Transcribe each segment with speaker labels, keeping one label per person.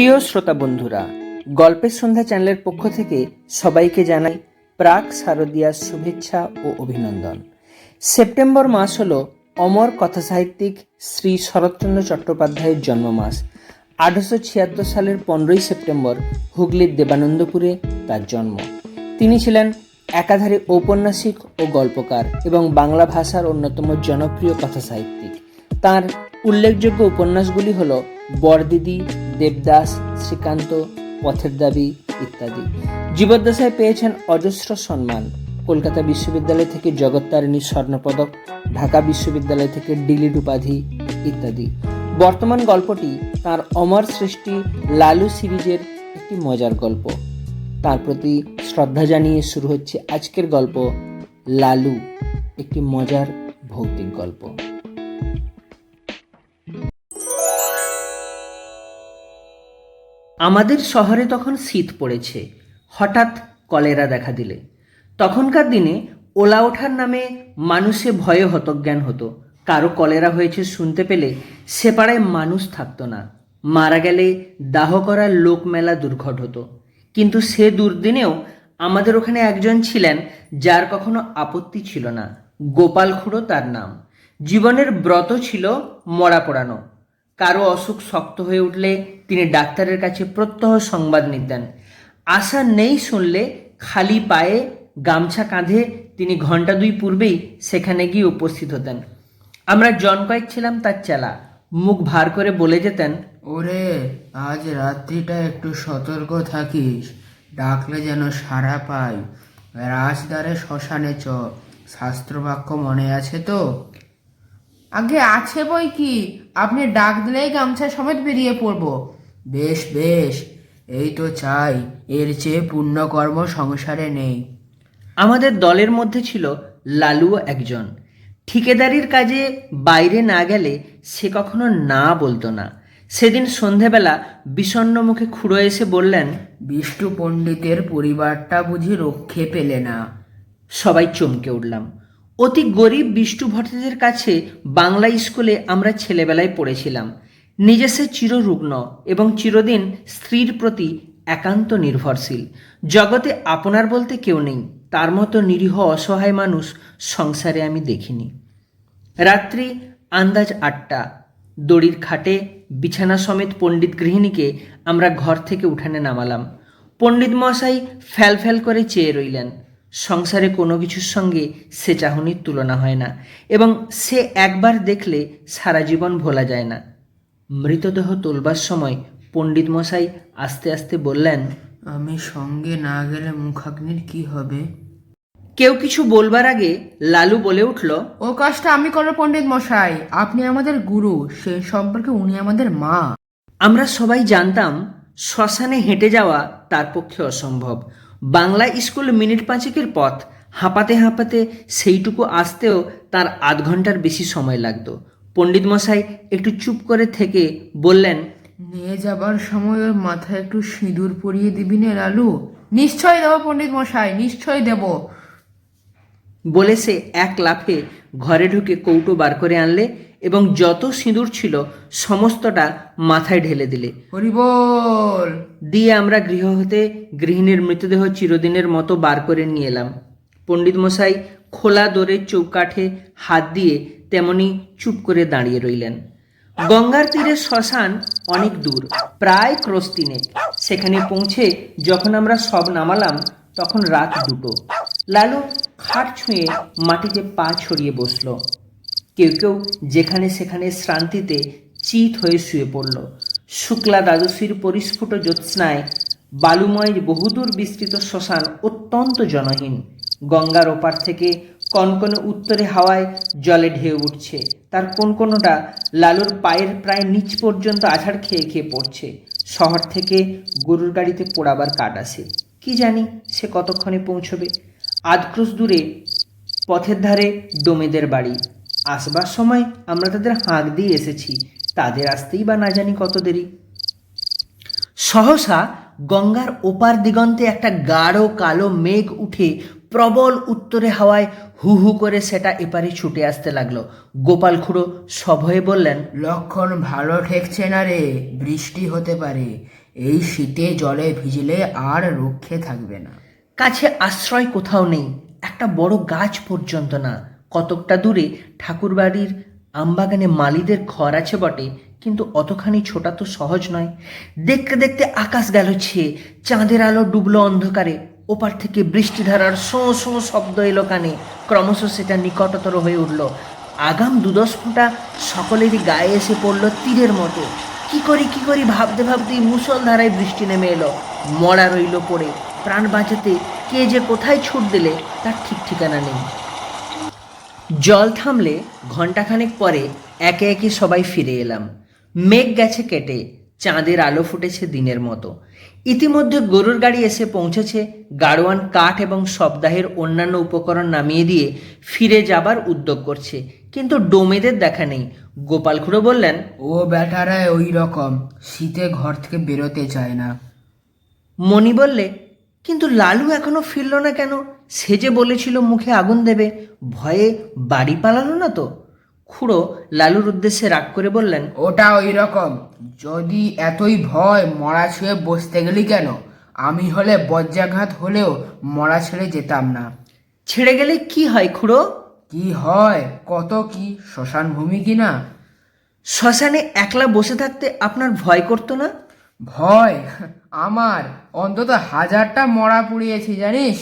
Speaker 1: প্রিয় শ্রোতা বন্ধুরা, গল্পের সন্ধ্যা চ্যানেলের পক্ষ থেকে সবাইকে জানাই প্রাক শারদীয়ার শুভেচ্ছা ও অভিনন্দন। সেপ্টেম্বর মাস হল অমর কথাসাহিত্যিক শ্রী শরৎচন্দ্র চট্টোপাধ্যায়ের জন্মমাস। আঠারোশো ছিয়াত্তর সালের পনেরোই সেপ্টেম্বর হুগলির দেবানন্দপুরে তার জন্ম। তিনি ছিলেন একাধারে ঔপন্যাসিক ও গল্পকার এবং বাংলা ভাষার অন্যতম জনপ্রিয় কথাসাহিত্যিক। তার উল্লেখযোগ্য উপন্যাসগুলি হল বরদিদি দেবদাস, শ্রীকান্ত, পথের দাবি ইত্যাদি। জীবদ্দশায় পেয়েছেন অজস্র সম্মান। কলকাতা বিশ্ববিদ্যালয় থেকে জগত্তারিণী স্বর্ণপদক, ঢাকা বিশ্ববিদ্যালয় থেকে ডিলিট উপাধি ইত্যাদি। বর্তমান গল্পটি তার অমর সৃষ্টি লালু সিরিজের একটি মজার গল্প। তার প্রতি শ্রদ্ধা জানিয়ে শুরু হচ্ছে আজকের গল্প, লালু, একটি মজার ভৌতিক গল্প। আমাদের শহরে তখন শীত পড়েছে। হঠাৎ কলেরা দেখা দিলে। তখনকার দিনে ওলা ওঠার নামে মানুষে ভয়ে হতজ্ঞান হতো। কারও কলেরা হয়েছে শুনতে পেলে সে পাড়ায় মানুষ থাকতো না। মারা গেলে দাহ করার লোক মেলা দুর্ঘট হতো। কিন্তু সে দুর্দিনেও আমাদের ওখানে একজন ছিলেন যার কখনো আপত্তি ছিল না। গোপাল খুঁড়ো তার নাম। জীবনের ব্রত ছিল মরা পড়ানো। কারও অসুখ শক্ত হয়ে উঠলে তিনি ডাক্তারের কাছে প্রত্যহ সংবাদ নিতেন। আশা নেই শুনলে খালি পায়ে গামছা কাঁধে তিনি ঘণ্টা দুই পূর্বেই সেখানে গিয়ে উপস্থিত হতেন। আমরা জন কয়েক ছিলাম তার চেলা। মুখ ভার করে বলে যেতেন
Speaker 2: ওরে আজ রাত্রিটা একটু সতর্ক থাকিস। ডাকলে যেন সারা পাই। রাজদারে শ্মশানে চ। শাস্ত্রবাক্য মনে আছে তো? আগে আছে বই কি? আপনি ডাক দিলেই গামছা সমেত বেরিয়ে পড়ব। বেশ বেশ এই তো চাই। এর চেয়ে পুণ্যকর্ম সংসারে নেই।
Speaker 1: আমাদের দলের মধ্যে ছিল লালু একজন। ঠিকেদারির কাজে বাইরে না গেলে সে কখনো না বলতো না। সেদিন সন্ধেবেলা বিষণ্ণ মুখে খুঁড়ো এসে বললেন
Speaker 2: বিষ্ণু পণ্ডিতের পরিবারটা বুঝি রক্ষে পেলে না।
Speaker 1: সবাই চমকে উঠলাম। অতি গরিব বিষ্ণু ভট্টাচার্যের কাছে বাংলা স্কুলে আমরা ছেলেবেলায় পড়েছিলাম। নিজে সে চিররুগ্ন এবং চিরদিন স্ত্রীর প্রতি একান্ত নির্ভরশীল। জগতে আপনার বলতে কেউ নেই, তার মতো নিরীহ অসহায় মানুষ সংসারে আমি দেখিনি। রাত্রি আন্দাজ আটটা, দড়ির খাটে বিছানা সমেত পণ্ডিত গৃহিণীকে আমরা ঘর থেকে উঠানে নামালাম। পণ্ডিত মশাই ফ্যাল ফ্যাল করে চেয়ে রইলেন। সংসারে কোনো কিছুর সঙ্গে সে চাহনির তুলনা হয় না এবং সে একবার দেখলে সারা জীবন ভোলা যায় না। মৃতদেহ তোলবার সময় পণ্ডিত মশাই আস্তে আস্তে বললেন
Speaker 2: আমি সঙ্গে না গেলে মুখাগ্নির কি হবে?
Speaker 1: কেউ কিছু বলবার আগে লালু বলে উঠল
Speaker 2: ও কাজটা আমি করো পণ্ডিত মশাই আপনি আমাদের গুরু সে সম্পর্কে উনি আমাদের মা।
Speaker 1: আমরা সবাই জানতাম শ্মশানে হেঁটে যাওয়া তার পক্ষে অসম্ভব। বাংলা স্কুল মিনিট পাঁচেকের পথ হাঁপাতে হাঁপাতে সেইটুকু আসতেও তার আধ ঘণ্টার বেশি সময় লাগতো। পণ্ডিত মশাই একটু চুপ করে থেকে বললেন
Speaker 2: নিয়ে যাবার সময় ওর মাথায় একটু সিঁদুর পরিয়ে দিবি নে লালু। নিশ্চয় দেবো পণ্ডিত মশাই নিশ্চয় দেব।
Speaker 1: বলে সে এক লাফে ঘরে ঢুকে কৌটো বার করে আনলে এবং যত সিঁদুর ছিল সমস্তটা মাথায় ঢেলে দিলে।
Speaker 2: হরিবল
Speaker 1: দিয়ে আমরা গৃহ হতে গৃহিণীর মৃতদেহ চিরদিনের মতো বার করে নিয়ে এলাম। পণ্ডিত মশাই খোলা দোরের চৌকাঠে হাত দিয়ে তেমনি চুপ করে দাঁড়িয়ে রইলেন। গঙ্গার তীরে শ্মশান অনেক দূর, প্রায় ক্রোশ তিনেক সেখানে পৌঁছে যখন আমরা সব নামালাম, তখন রাত দুটো। লালু খাট ছুঁয়ে মাটিতে পা ছড়িয়ে বসল। কেউ কেউ যেখানে সেখানে শ্রান্তিতে চিত হয়ে শুয়ে পড়ল। শুক্লা দ্বাদশীর পরিস্ফুট জ্যোৎস্নায় বালুময় বহুদূর বিস্তৃত শ্মশান অত্যন্ত জনহীন। গঙ্গার ওপার থেকে কনকনে উত্তরে হাওয়ায় জলে ঢেউ উঠছে। তার কোন কোনোটা লালুর পায়ের প্রায় নিচ পর্যন্ত আছাড় খেয়ে খেয়ে পড়ছে। শহর থেকে গরুর গাড়িতে পোড়াবার কাঠ আসে। কি জানি সে কতক্ষণে পৌঁছবে। আধক্রোশ দূরে পথের ধারে ডোমেদের বাড়ি। আসবার সময় আমরা তাদের হাঁক দিয়ে এসেছি। তাদের আসতেই বা না জানি কত দেরি। সহসা গঙ্গার ওপার দিগন্তে একটা গাঢ় কালো মেঘ উঠে প্রবল উত্তরে হাওয়ায় হু হু করে সেটা এপারে ছুটে আসতে লাগল। গোপাল খুড়ো সভয়ে বললেন
Speaker 2: লক্ষণ ভালো ঠেকছে না রে বৃষ্টি হতে পারে। এই শীতে জলে ভিজলে আর রক্ষে থাকবে না।
Speaker 1: কাছে আশ্রয় কোথাও নেই একটা বড় গাছ পর্যন্ত না। কতকটা দূরে ঠাকুরবাড়ির আমবাগানে মালিদের ঘর আছে বটে কিন্তু অতখানি ছোটা তো সহজ নয়। দেখতে দেখতে আকাশ গেল ছেয়ে চাঁদের আলো ডুবলো অন্ধকারে। ওপার থেকে বৃষ্টিধারার শোঁ শোঁ শব্দ এলো কানে। ক্রমশ সেটা নিকটতর হয়ে উঠল। আগাম দুদশ ফোঁটা সকলেরই গায়ে এসে পড়ল তীরের মতো। কি করি কি করি ভাবতে ভাবতেই মুসলধারায় বৃষ্টি নেমে এলো। মরা রইল পড়ে। প্রাণ বাঁচাতে কে যে কোথায় ছুট দিলে তার ঠিক ঠিকানা নেই। জল থামলে ঘন্টাখানেক পরে একে একে সবাই ফিরে এলাম। মেঘ গেছে কেটে চাঁদের আলো ফুটেছে দিনের মতো। ইতিমধ্যে গরুর গাড়ি এসে পৌঁছেছে গাড়োয়ান কাঠ এবং সপ্তাহের অন্যান্য উপকরণ নামিয়ে দিয়ে ফিরে যাবার উদ্যোগ করছে। কিন্তু ডোমেদের দেখা নেই। গোপাল খুড়ো বললেন
Speaker 2: ও বেটারা ওই রকম শীতে ঘর থেকে বেরোতে চায় না।
Speaker 1: মণি বললে কিন্তু লালু এখনও ফিরল না কেন? সে যে বলেছিল মুখে আগুন দেবে ভয়ে বাড়ি পালালো না তো? খুড়ো লালুর উদ্দেশ্যে রাগ করে বললেন
Speaker 2: ওটা ওই রকম যদি এতই ভয় মরা ছুঁয়ে বসতে গেলি কেন? আমি হলে বজ্রাঘাত হলেও মরা ছেড়ে যেতাম না।
Speaker 1: ছেড়ে গেলে কি হয় খুড়ো?
Speaker 2: কি হয়? কত কি? শ্মশান ভূমি কি না?
Speaker 1: শ্মশানে একলা বসে থাকতে আপনার ভয় করতো না?
Speaker 2: ভয়? আমার অন্তত হাজারটা মরা পুড়িয়েছি জানিস?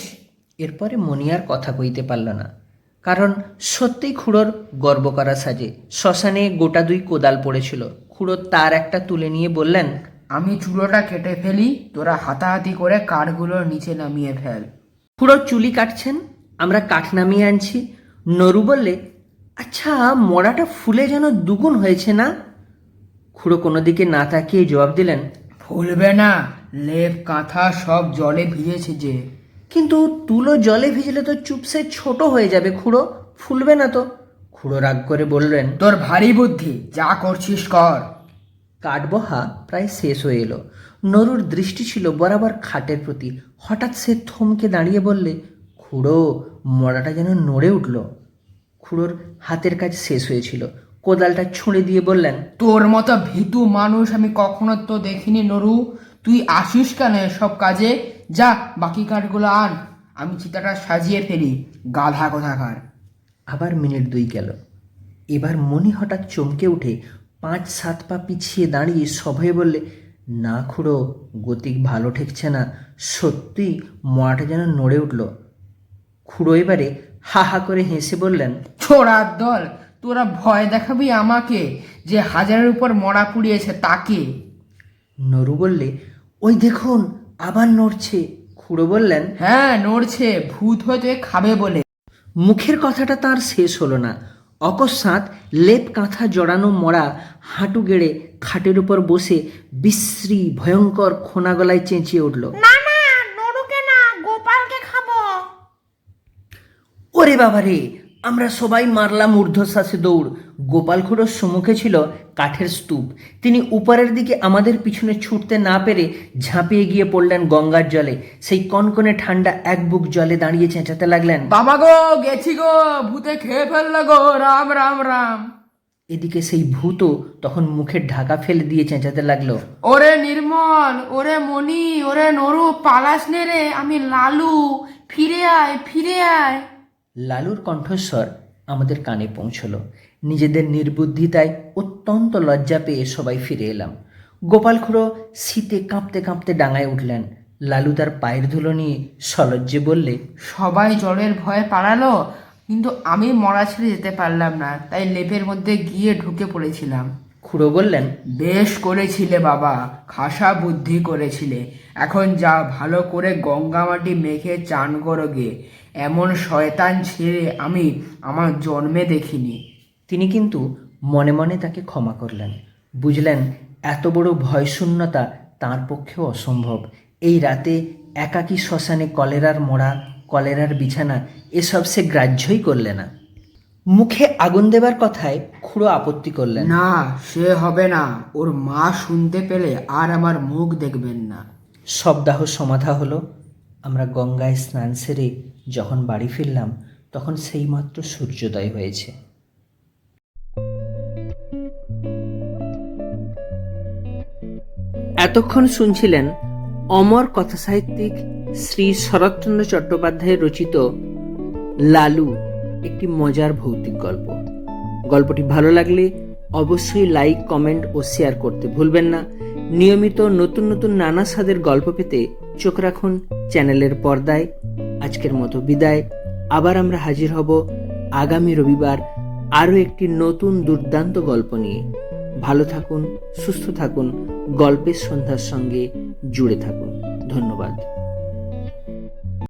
Speaker 1: এরপরে মণি আর কথা কইতে পারল না। কারণ সত্যিই খুঁড়োর গর্ব করা সাজে। শ্মশানে গোটা দুই কোদাল পড়েছিল। খুড়ো তার একটা তুলে নিয়ে বললেন
Speaker 2: আমি চুলোটা কেটে ফেলি তোরা হাতাহাতি করে কাঠগুলো নিচে নামিয়ে ফেল।
Speaker 1: খুড়ো চুলি কাটছেন আমরা কাঠ নামিয়ে আনছি। নরু বললে আচ্ছা মরাটা ফুলে যেন দুগুণ হয়েছে না? খুঁড়ো কোনো দিকে না তাকিয়ে জবাব দিলেন
Speaker 2: ফুলবে না লেপ কাঁথা সব জলে ভিজেছে যে।
Speaker 1: কিন্তু তুলো জলে ভিজলে তো চুপসে ছোট হয়ে যাবে খুড়ো ফুলবে না তো। খুড়ো রাগ করে বললেন
Speaker 2: তোর ভারী বুদ্ধি যা করছিস কর।
Speaker 1: কাঠবহা প্রায় শেষ হয়ে এলো। নরুর দৃষ্টি ছিল বরাবর খাটের প্রতি। হঠাৎ সে থমকে দাঁড়িয়ে বললে খুড়ো মরাটা যেন নড়ে উঠল। খুড়োর হাতের কাজ শেষ হয়েছিল। কোদালটা ছুঁড়ে দিয়ে বললেন
Speaker 2: তোর মতো ভীতু মানুষ আমি কখনো তো দেখিনি নরু। তুই আসিস কেন সব কাজে? যা বাকি কাঠগুলো আন। আমি চিতাটা সাজিয়ে ফেলি গাধা কোথাকার।
Speaker 1: আবার মিনিট দুই গেল। এবার মনি হঠাৎ চমকে উঠে পাঁচ সাত পা পিছিয়ে দাঁড়িয়ে সভয়ে বললে না খুড়ো গতিক ভালো ঠেকছে না। সত্যি মরাটা যেন নড়ে উঠল। খুড়ো এবারে হা হা করে হেসে বললেন
Speaker 2: ছোড়ার দল তোরা ভয় দেখাবি আমাকে যে হাজারের উপর মরা পুড়িয়েছে তাকে।
Speaker 1: নরু বললে ওই দেখুন আবার নড়ছে। খুড়ো বললেন
Speaker 2: হ্যাঁ নড়ছে ভূত হয়তো এ খাবে বলে।
Speaker 1: মুখের কথাটা তার শেষ হলো না। অকস্মাৎ লেপ কাঁথা জড়ানো মরা হাঁটু গেড়ে খাটের উপর বসে বিশ্রী ভয়ঙ্কর খোনা গলায় চেঁচিয়ে উঠল।
Speaker 3: না না নরুকে না গোপালকে খাব।
Speaker 1: ওরে বাবা রে আমরা সবাই মারলাম ঊর্ধ্বশ্বাসে দৌড়। গোপাল খুড়োর সম্মুখে ছিল কাঠের স্তূপ। তিনি উপরের দিকে আমাদের পিছনে ছুটতে না পেরে ঝাঁপিয়ে গিয়ে পড়লেন গঙ্গার জলে। সেই কনকনে ঠান্ডা এক বুক জলে দাঁড়িয়ে চেঁচাতে লাগলেন।
Speaker 2: বাবা গো গেছি গো ভূতে খেয়ে ফেলল গো। রাম রাম রাম।
Speaker 1: এদিকে সেই ভূতও তখন মুখের ঢাকা ফেলে দিয়ে চেঁচাতে লাগল।
Speaker 2: ওরে নির্মল ওরে মণি ওরে নরু পালাস নে রে আমি লালু। ফিরে আয় ফিরে আয়।
Speaker 1: লালুর কণ্ঠস্বর আমাদের কানে পৌঁছলো। নিজেদের নির্বুদ্ধিতায় অত্যন্ত লজ্জা পেয়ে সবাই ফিরে এলাম। গোপাল খুড়ো শীতে কাঁপতে কাঁপতে ডাঙায় উঠলেন। লালু তার পায়ের ধুলো নিয়ে সলজ্জে বললে,
Speaker 2: সবাই জলের ভয়ে পালালো, কিন্তু আমি মরা ছেড়ে যেতে পারলাম না, তাই লেপের মধ্যে গিয়ে ঢুকে পড়েছিলাম।
Speaker 1: খুড়ো বললেন
Speaker 2: বেশ করেছিলে বাবা খাসা বুদ্ধি করেছিলে। এখন যা ভালো করে গঙ্গা মাটি মেখে চান করো গে। এমন শয়তান ছেড়ে আমি আমার জন্মে দেখিনি।
Speaker 1: তিনি কিন্তু মনে মনে তাকে ক্ষমা করলেন। বুঝলেন এত বড় ভয়শূন্যতা তার পক্ষেও অসম্ভব। এই রাতে একাকী শ্মশানে কলেরার মরা কলেরার বিছানা এসব সে গ্রাহ্যই করলে না। মুখে আগুন দেবার কথায় খুড়ো আপত্তি করলেন।
Speaker 2: না সে হবে না। ওর মা শুনতে পেলে আর আমার মুখ দেখবেন না।
Speaker 1: শবদাহ সমাধা হলো। আমরা গঙ্গায় স্নান সেরে যখন বাড়ি ফিরলাম তখন সেইমাত্র সূর্যোদয় হয়েছে। এতক্ষণ শুনছিলেন অমর কথাসাহিত্যিক শ্রী শরৎচন্দ্র চট্টোপাধ্যায়ের রচিত লালু। একটি মজার ভৌতিক গল্প। গল্পটি ভালো লাগলে অবশ্যই লাইক, কমেন্ট ও শেয়ার করতে ভুলবেন না। নিয়মিত নতুন নতুন নানা স্বাদের গল্প পেতে চোখ রাখুন চ্যানেলের পর্দায়। আজকের মতো বিদায়। আবার আমরা হাজির হব আগামী রবিবার আরও একটি নতুন দুর্দান্ত গল্প নিয়ে। ভালো থাকুন, সুস্থ থাকুন, গল্পের সন্ধ্যার সঙ্গে জুড়ে থাকুন। ধন্যবাদ।